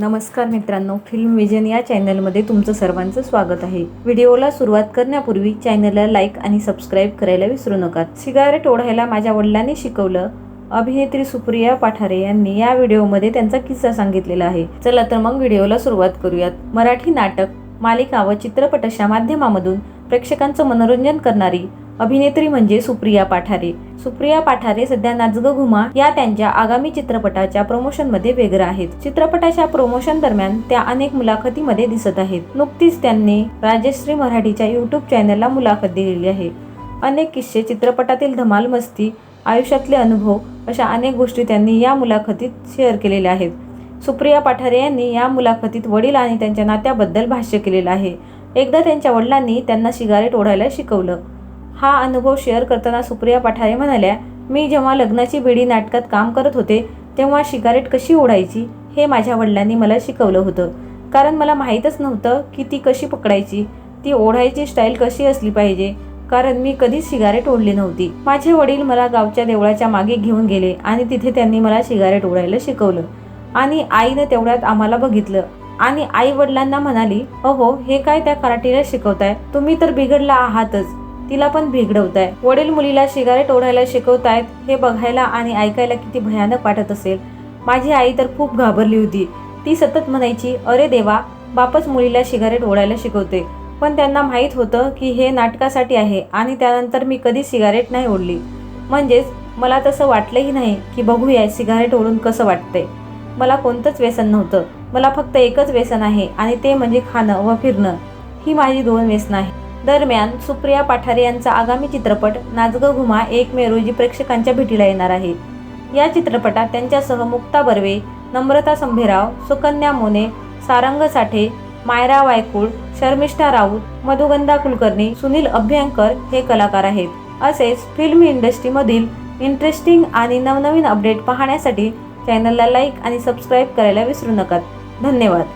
नमस्कार मित्रांनो film vision या चॅनलमध्ये तुमचं सर्वांचं स्वागत आहे. व्हिडिओला सुरुवात करण्यापूर्वी चॅनलला लाईक आणि सबस्क्राईब करायला विसरू नका. सिगारेट ओढायला माझ्या वडिलांनी शिकवलं. अभिनेत्री सुप्रिया पाठारे यांनी या व्हिडिओमध्ये त्यांचा किस्सा सांगितलेला आहे. चला तर मग व्हिडिओला सुरुवात करूयात. मराठी नाटक मालिका व चित्रपट अशा माध्यमामधून प्रेक्षकांचं मनोरंजन करणारी अभिनेत्री म्हणजे सुप्रिया पाठारे. सुप्रिया पाठारे सध्या नाचग घुमा या त्यांच्या आगामी चित्रपटाच्या प्रमोशनमध्ये व्यग्र आहेत. चित्रपटाच्या प्रमोशन दरम्यान त्या अनेक मुलाखतीमध्ये दिसत आहेत. नुकतीच त्यांनी राजश्री मराठीच्या युट्यूब चॅनलला मुलाखत दिलेली आहे. अनेक किस्से चित्रपटातील धमाल मस्ती आयुष्यातले अनुभव अशा अनेक गोष्टी त्यांनी या मुलाखतीत शेअर केलेल्या आहेत. सुप्रिया पाठारे यांनी या मुलाखतीत वडील आणि त्यांच्या नात्याबद्दल भाष्य केलेलं आहे. एकदा त्यांच्या वडिलांनी त्यांना सिगारेट ओढायला शिकवलं. हा अनुभव शेअर करताना सुप्रिया पठारे म्हणाल्या मी जेव्हा लग्नाची बेडी नाटकात काम करत होते तेव्हा सिगारेट कशी ओढायची हे माझ्या वडिलांनी मला शिकवलं होतं. कारण मला माहीतच नव्हतं की ती कशी पकडायची ती ओढायची स्टाईल कशी असली पाहिजे. कारण मी कधीच सिगारेट ओढली नव्हती. माझे वडील मला गावच्या देवळाच्या मागे घेऊन गेले आणि तिथे त्यांनी मला सिगारेट ओढायला शिकवलं. आणि आईनं तेवढ्यात आम्हाला बघितलं. आणि आई वडिलांना म्हणाली अहो हे काय त्या कराटीला शिकवताय? तुम्ही तर बिघडला आहातच. तिला पण बिघडवताय. वडील मुलीला सिगारेट ओढायला शिकवतायत हे बघायला आणि ऐकायला किती भयानक वाटत असेल. माझी आई तर खूप घाबरली होती. ती सतत म्हणायची अरे देवा बापच मुलीला सिगारेट ओढायला शिकवते पण त्यांना माहीत होतं की हे नाटकासाठी आहे आणि त्यानंतर मी कधी सिगारेट नाही ओढली. म्हणजेच मला तसं वाटलंही नाही की बघूया सिगारेट ओढून कसं वाटतंय. मला कोणतंच व्यसन नव्हतं. मला फक्त एकच व्यसन आहे आणि ते म्हणजे खाणं व फिरणं. ही माझी दोन व्यसनं आहे दरम्यान सुप्रिया पाठारे यांचा आगामी चित्रपट नाचगं घुमा एक मे रोजी प्रेक्षकांच्या भेटीला येणार आहे. या चित्रपटात त्यांच्यासह मुक्ता बर्वे नम्रता संभेराव सुकन्या मोने सारंग साठे मायरा वायकुळ शर्मिष्ठा राऊत मधुगंधा कुलकर्णी सुनील अभ्यंकर हे कलाकार आहेत. असेच फिल्म इंडस्ट्रीमधील इंटरेस्टिंग आणि नवनवीन अपडेट पाहण्यासाठी चॅनलला लाईक आणि सबस्क्राईब करायला विसरू नका. धन्यवाद.